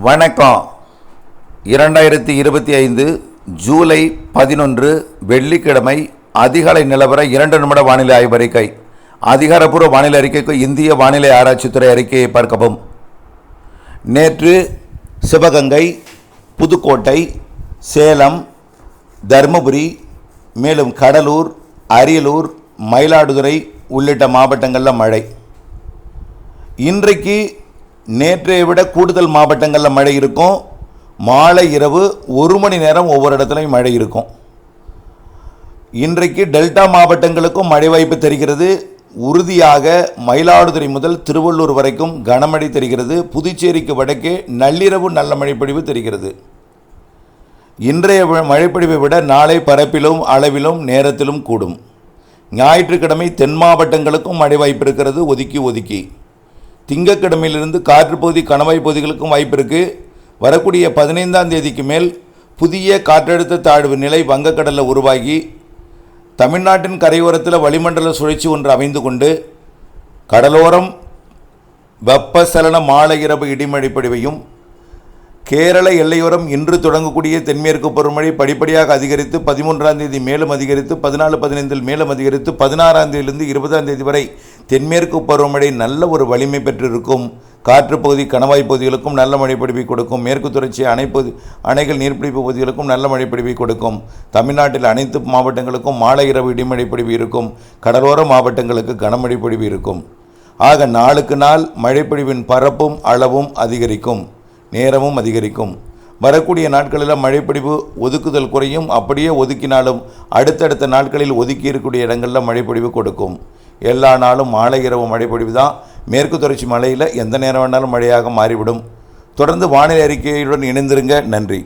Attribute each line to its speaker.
Speaker 1: வணக்கம். இரண்டாயிரத்தி இருபத்தி ஐந்து ஜூலை பதினொன்று வெள்ளிக்கிழமை அதிகாலை நிலவர இரண்டு நிமிட வானிலை ஆய்வறிக்கை அதிகாரப்பூர்வ வானிலை அறிக்கைக்கு இந்திய வானிலை ஆராய்ச்சித்துறை அறிக்கையை பார்க்கவும். நேற்று சிவகங்கை புதுக்கோட்டை சேலம் தருமபுரி மேலும் கடலூர் அரியலூர் மயிலாடுதுறை உள்ளிட்ட மாவட்டங்களில் மழை. இன்றைக்கு நேற்றைய விட கூடுதல் மாவட்டங்களில் மழை இருக்கும். மாலை இரவு ஒரு மணி நேரம் ஒவ்வொரு இடத்துலையும் மழை இருக்கும். இன்றைக்கு டெல்டா மாவட்டங்களுக்கும் மழை வாய்ப்பு தெரிகிறது. உறுதியாக மயிலாடுதுறை முதல் திருவள்ளூர் வரைக்கும் கனமழை தெரிகிறது. புதுச்சேரிக்கு வடக்கே நள்ளிரவு நல்ல மழைப்பொழிவு தெரிகிறது. இன்றைய மழைப்பொழிவை விட நாளை பரப்பிலும் அளவிலும் நேரத்திலும் கூடும். ஞாயிற்றுக்கிழமை தென் மாவட்டங்களுக்கும் மழை வாய்ப்பு இருக்கிறது. ஒதுக்கி ஒதுக்கி. திங்கக்கிழமையிலிருந்து காற்று பகுதி கணவாய் பகுதிகளுக்கும் வாய்ப்பு இருக்குது வரக்கூடிய பதினைந்தாம் தேதிக்கு மேல் புதிய காற்றழுத்த தாழ்வு நிலை வங்கக்கடலில் உருவாகி தமிழ்நாட்டின் கரையோரத்தில் வளிமண்டல சுழற்சி ஒன்று அமைந்து கொண்டு கடலோரம் வெப்பசலன மாலை இரவு இடிமழை பொழிவையும் கேரள எல்லையோரம் இன்று தொடங்கக்கூடிய தென்மேற்கு பருவமழை படிப்படியாக அதிகரித்து பதிமூன்றாம் தேதி மேலும் அதிகரித்து பதினாலு பதினைந்தில் மேலும் அதிகரித்து பதினாறாம் தேதியிலிருந்து இருபதாம் தேதி வரை தென்மேற்கு பருவமழை நல்ல ஒரு வலிமை பெற்றிருக்கும். காற்று பகுதி கணவாய் பகுதிகளுக்கும் நல்ல மழை பொழிவை கொடுக்கும். மேற்கு தொடர்ச்சி அணைப்பகுதி அணைகள் நீர்பிடிப்பு பகுதிகளுக்கும் நல்ல மழை கொடுக்கும். தமிழ்நாட்டில் அனைத்து மாவட்டங்களுக்கும் மாலை இரவு இடிமழை இருக்கும். கடலோர மாவட்டங்களுக்கு கனமழை இருக்கும். ஆக நாளுக்கு நாள் மழைப்பொழிவின் பரப்பும் அளவும் அதிகரிக்கும். நேரமும் அதிகரிக்கும். வரக்கூடிய நாட்களில் மழைப்பொழிவு ஒதுக்குதல் குறையும். அப்படியே ஒதுக்கினாலும் அடுத்தடுத்த நாட்களில் ஒதுக்கி இருக்கக்கூடிய இடங்களில் மழைப்பொழிவு கொடுக்கும். எல்லா நாளும் மாலை இரவு மழைப்பொழிவு தான். மேற்கு தொடர்ச்சி மலையில் எந்த நேரம் வேணாலும் மழையாக மாறிவிடும். தொடர்ந்து வானிலை அறிக்கையுடன் இணைந்திருங்க. நன்றி.